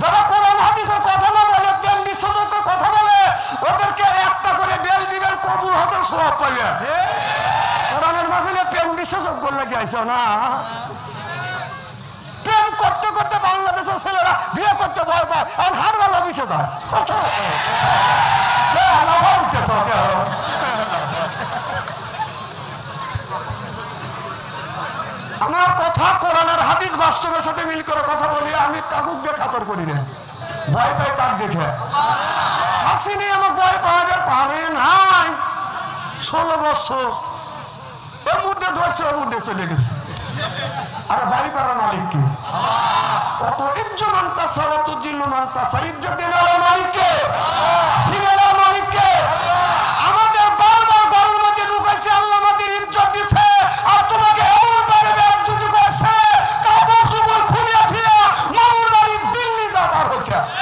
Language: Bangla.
যারা কোরআন, হাদিসের কথা না বলে প্রেম কথা বলে, ওদেরকে একটা করে বেল দিবেন, কবুল হতে সব পাইবে। কোরআনের প্রেম না? করতে করতে বাংলাদেশের ছেলেরা বিয়ে করতে ভয় পায়, আর হার বেলা মিশে? আমার কথা কোরআনের হাদিস বাস্তবের সাথে মিল করে কথা বলি কাকুক দিয়ে খাতর করি ভয় পাই তার দেখে। হাসিনি আমার ভয় পাওয়া পারে নাই। ষোলো বছর। এর মধ্যে ধরছে ওর মধ্যে চলে গেছে। আরে বাড়ি করার মালিক কি? অত ইজ্জু মানতাসা অত তার মানতাসা ইজ্জত দিন মালিককে 감사합니다.